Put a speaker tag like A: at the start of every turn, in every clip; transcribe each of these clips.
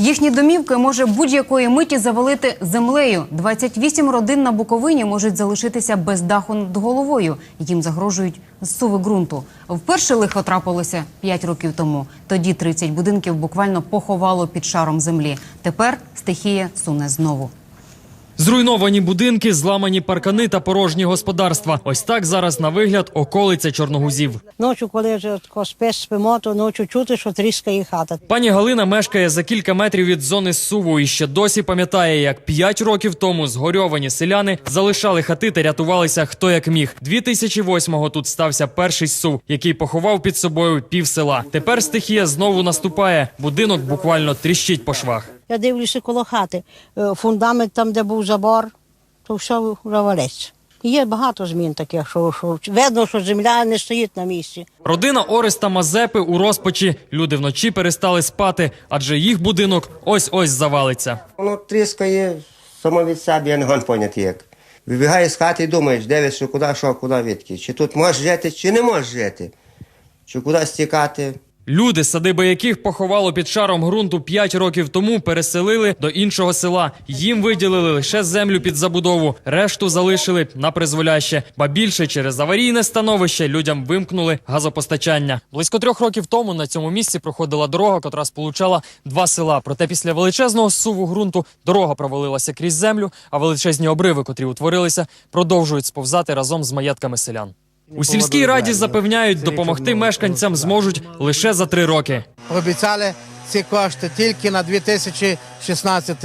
A: Їхні домівки може будь-якої миті завалити землею. 28 родин на Буковині можуть залишитися без даху над головою. Їм загрожують зсуви ґрунту. Вперше лихо трапилося 5 років тому. Тоді 30 будинків буквально поховало під шаром землі. Тепер стихія суне знову.
B: Зруйновані будинки, зламані паркани та порожні господарства. Ось так зараз на вигляд околиця чорногузів.
C: Ночі, коли вже спиш, спимо, то ночі чути, що тріскає хата.
B: Пані Галина мешкає за кілька метрів від зони зсуву і ще досі пам'ятає, як п'ять років тому згорьовані селяни залишали хати та рятувалися хто як міг. 2008-го тут стався перший зсув, який поховав під собою пів села. Тепер стихія знову наступає. Будинок буквально тріщить по швах.
C: Я дивлюся коло хати. е, Фундамент там, де був забор, то все вже валеться. Є багато змін таких, що, що видно, що земля не стоїть на місці.
B: Родина Ореста Мазепи у розпачі. Люди вночі перестали спати, адже їх будинок ось ось завалиться.
D: Воно тріскає само від себе, я не гон поняти як. Вибігаєш з хати і думаєш, дивишся, куди, що, куди, відки. Чи тут можеш жити, чи не можеш жити. Чи куди стікати.
B: Люди, садиби яких поховало під шаром ґрунту 5 років тому, переселили до іншого села. Їм виділили лише землю під забудову, решту залишили на призволяще. Ба більше через аварійне становище людям вимкнули газопостачання. Близько трьох років тому на цьому місці проходила дорога, котра сполучала два села. Проте після величезного суву ґрунту дорога провалилася крізь землю, а величезні обриви, котрі утворилися, продовжують сповзати разом з маєтками селян. У сільській раді запевняють, допомогти мешканцям зможуть лише за три роки.
E: Обіцяли ці кошти тільки на 2016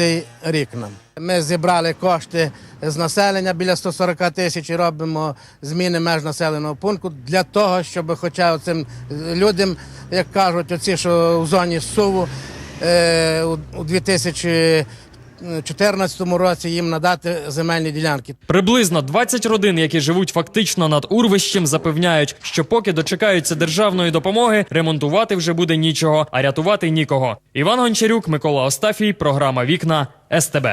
E: рік нам. Ми зібрали кошти з населення біля 140 тисяч і робимо зміни меж населеного пункту для того, щоб хоча цим людям, як кажуть, оці, що в зоні суву е, у у 2014 році їм надати земельні ділянки.
B: Приблизно 20 родин, які живуть фактично над урвищем, запевняють, що поки дочекаються державної допомоги, ремонтувати вже буде нічого, а рятувати нікого. Іван Гончарюк, Микола Остафій, програма Вікна СТБ.